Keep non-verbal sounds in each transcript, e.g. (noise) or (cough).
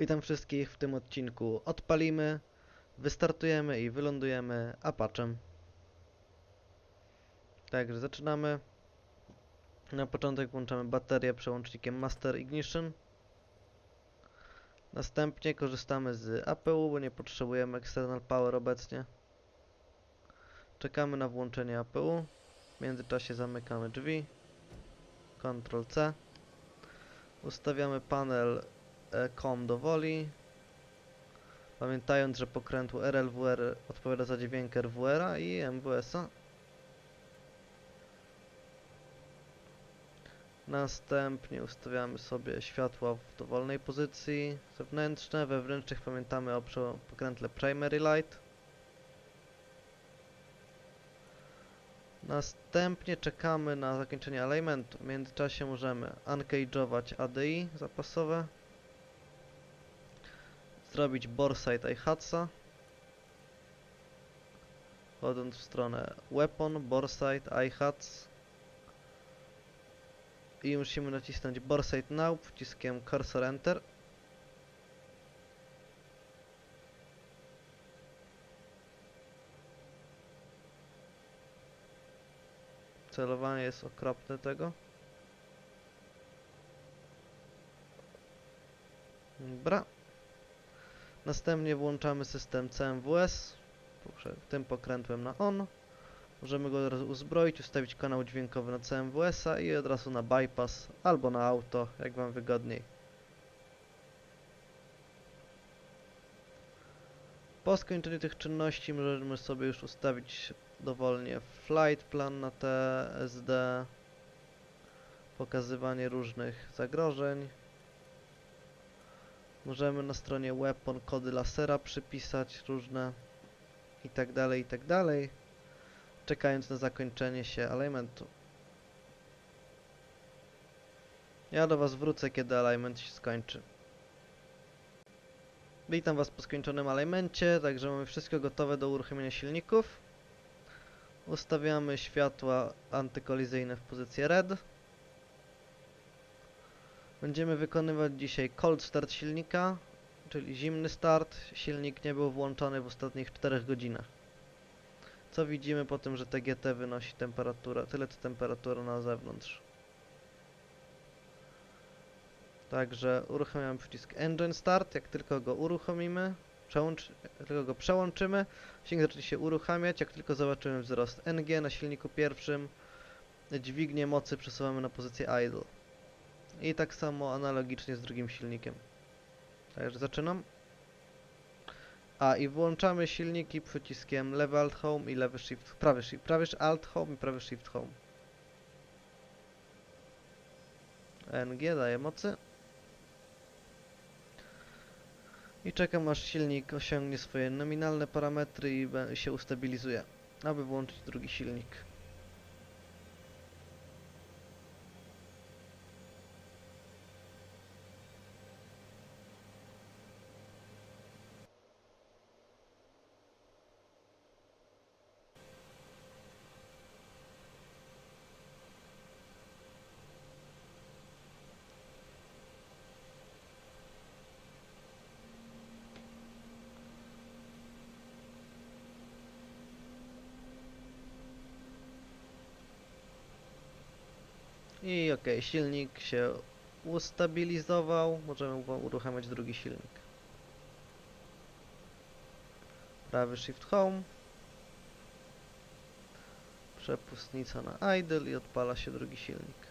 Witam wszystkich w tym odcinku. Odpalimy, wystartujemy i wylądujemy Apache'em. Także zaczynamy. Na początek włączamy baterię przełącznikiem Master Ignition. Następnie korzystamy z APU, bo nie potrzebujemy External Power obecnie. Czekamy na włączenie APU. W międzyczasie zamykamy drzwi. Ctrl C. Ustawiamy panel e, COM do woli. Pamiętając, że pokrętło RLWR odpowiada za dźwięk RWR-a i MWS-a. Następnie ustawiamy sobie światła w dowolnej pozycji zewnętrzne. Wewnętrznych pamiętamy o pokrętle Primary Light. Następnie czekamy na zakończenie alignmentu. W międzyczasie możemy uncage'ować ADI zapasowe. Zrobić boreside iHatsa. Wchodząc w stronę weapon, boreside, iHats. I musimy nacisnąć boreside now przyciskiem cursor enter. Celowanie jest okropne tego. Dobra. Następnie włączamy system CMWS tym pokrętłem na on. Możemy go od razu uzbroić, ustawić kanał dźwiękowy na CMWS-a i od razu na bypass albo na auto, jak Wam wygodniej. Po skończeniu tych czynności możemy sobie już ustawić dowolnie flight plan na TSD, pokazywanie różnych zagrożeń. Możemy na stronie weapon kody lasera przypisać różne i tak dalej, i tak dalej, czekając na zakończenie się alignmentu. Ja do Was wrócę, kiedy alignment się skończy. Witam Was po skończonym alignmencie, także mamy wszystko gotowe do uruchomienia silników. Ustawiamy światła antykolizyjne w pozycję red. Będziemy wykonywać dzisiaj cold start silnika, czyli zimny start. Silnik nie był włączony w ostatnich 4 godzinach. Co widzimy po tym, że TGT wynosi temperaturę, tyle co temperatura na zewnątrz. Także uruchamiamy przycisk Engine Start. Jak tylko go uruchomimy, przełącz, jak tylko go przełączymy, silnik zacznie się uruchamiać. Jak tylko zobaczymy wzrost NG na silniku pierwszym, dźwignię mocy przesuwamy na pozycję idle. I tak samo analogicznie z drugim silnikiem. Także zaczynam. A i włączamy silniki przyciskiem lewy alt home i lewy shift, prawy shift, prawy alt home i prawy shift home. NG daje mocy. I czekam aż silnik osiągnie swoje nominalne parametry i się ustabilizuje, aby włączyć drugi silnik. I ok, silnik się ustabilizował. Możemy uruchamiać drugi silnik. Prawy shift home. Przepustnica na idle i odpala się drugi silnik.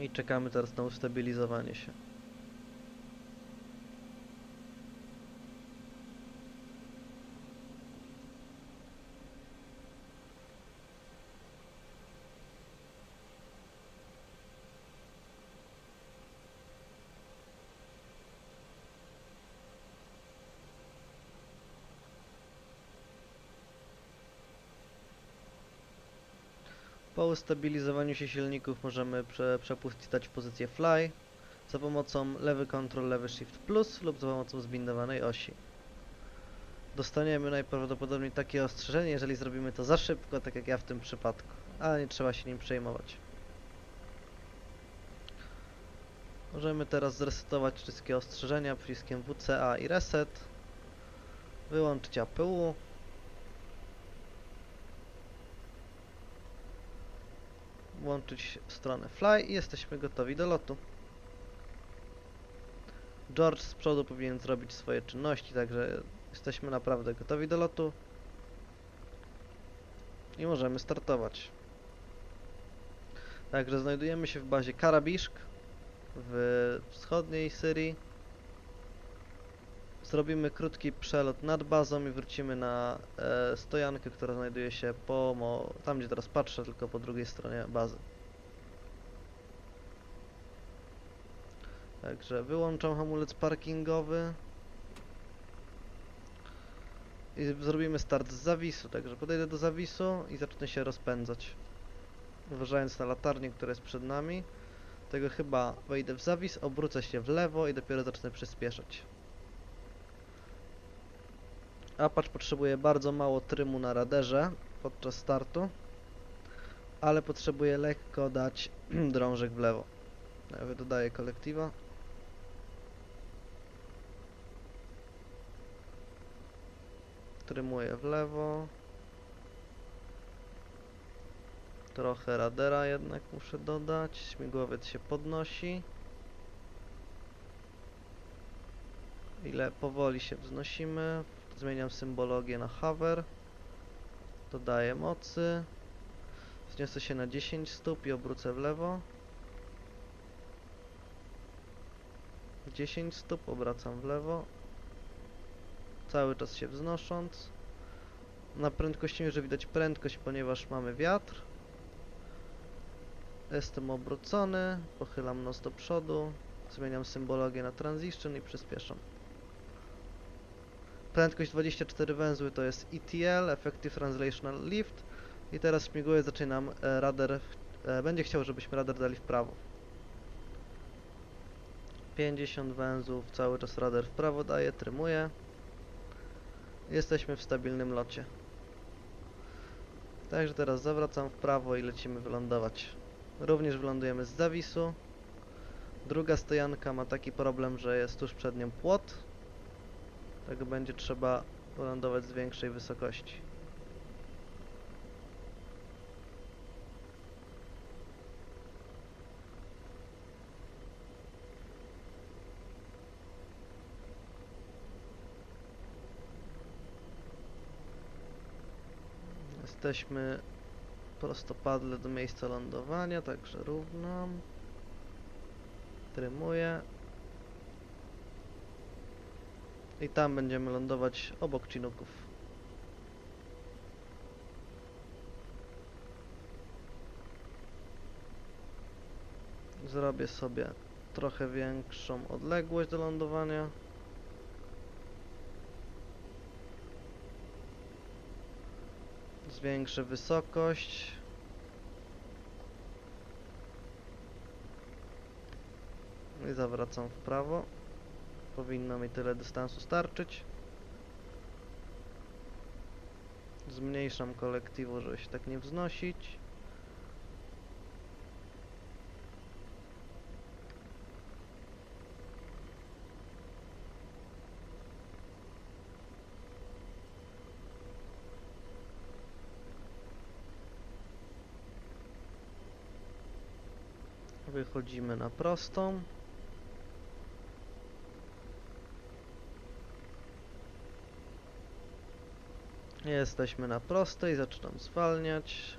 I czekamy teraz na ustabilizowanie się. Po ustabilizowaniu się silników możemy prze, przepuścić pozycję fly za pomocą lewy control, lewy shift plus lub za pomocą zbindowanej osi. Dostaniemy najprawdopodobniej takie ostrzeżenie, jeżeli zrobimy to za szybko, tak jak ja w tym przypadku, ale nie trzeba się nim przejmować. Możemy teraz zresetować wszystkie ostrzeżenia przyciskiem WCA i reset. Wyłączyć APU. Włączyć stronę Fly i jesteśmy gotowi do lotu. George z przodu powinien zrobić swoje czynności, także jesteśmy naprawdę gotowi do lotu. I możemy startować. Także znajdujemy się w bazie Karabiszk w wschodniej Syrii. Zrobimy krótki przelot nad bazą i wrócimy na e, stojankę, która znajduje się po mo tam, gdzie teraz patrzę, tylko po drugiej stronie bazy. Także wyłączam hamulec parkingowy. I zrobimy start z zawisu, także podejdę do zawisu i zacznę się rozpędzać. Uważając na latarnię, która jest przed nami. Tego chyba wejdę w zawis, obrócę się w lewo i dopiero zacznę przyspieszać. Apache potrzebuje bardzo mało trymu na radarze podczas startu, ale potrzebuje lekko dać (clears throat) drążek w lewo. Ja dodaję kolektywa. Trymuję w lewo. Trochę radera jednak muszę dodać. Śmigłowiec się podnosi. Ile powoli się wznosimy. Zmieniam symbologię na hover. Dodaję mocy. Wzniosę się na 10 stóp i obrócę w lewo. 10 stóp, obracam w lewo. Cały czas się wznosząc. Na prędkości mierze widać prędkość, ponieważ mamy wiatr. Jestem obrócony, pochylam nos do przodu, zmieniam symbologię na transition i przyspieszam. Prędkość 24 węzły to jest ETL, Effective Translational Lift i teraz śmiguje zaczyna nam e, radar, e, będzie chciał, żebyśmy radar dali w prawo. 50 węzłów, cały czas radar w prawo daje, trymuje. Jesteśmy w stabilnym locie. Także teraz zawracam w prawo i lecimy wylądować. Również wylądujemy z zawisu. Druga stojanka ma taki problem, że jest tuż przed nią płot. Tego będzie trzeba wylądować z większej wysokości. Jesteśmy prostopadle do miejsca lądowania, także równam. Trymuję. I tam będziemy lądować obok Chinuków. Zrobię sobie trochę większą odległość do lądowania. Zwiększę wysokość. I zawracam w prawo. Powinno mi tyle dystansu starczyć. Zmniejszam kolektywu, żeby się tak nie wznosić. Wychodzimy na prostą. Jesteśmy na prostej, zaczynam zwalniać.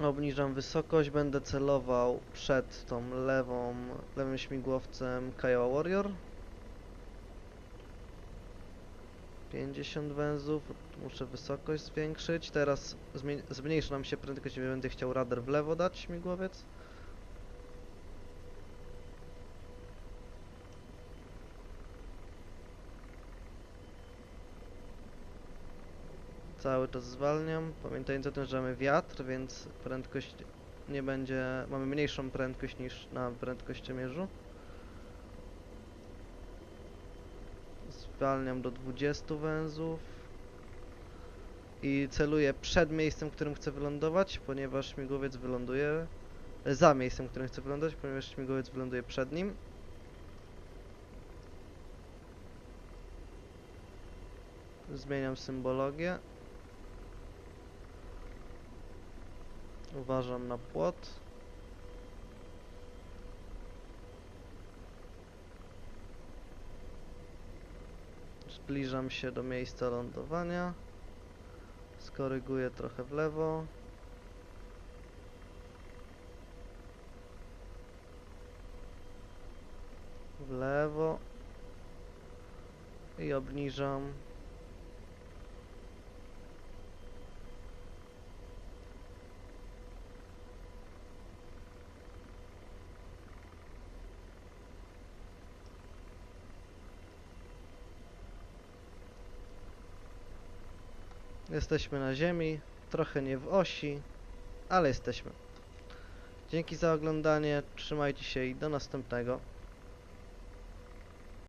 Obniżam wysokość, będę celował przed tą lewą, lewym śmigłowcem Kiowa Warrior. 50 węzłów, muszę wysokość zwiększyć. Teraz zmniejszy nam się prędkość, będę chciał radar w lewo dać śmigłowiec. Cały czas zwalniam. Pamiętajcie o tym, że mamy wiatr, więc prędkość nie będzie... Mamy mniejszą prędkość niż na prędkościomierzu. Zwalniam do 20 węzłów. I celuję przed miejscem, w którym chcę wylądować, ponieważ śmigłowiec wyląduje... e, Za miejscem, w którym chcę wylądować, ponieważ śmigłowiec wyląduje przed nim. Zmieniam symbologię. Uważam na płot. Zbliżam się do miejsca lądowania. Skoryguję trochę w lewo. W lewo. I obniżam. Jesteśmy na ziemi, trochę nie w osi, ale jesteśmy. Dzięki za oglądanie, trzymajcie się i do następnego.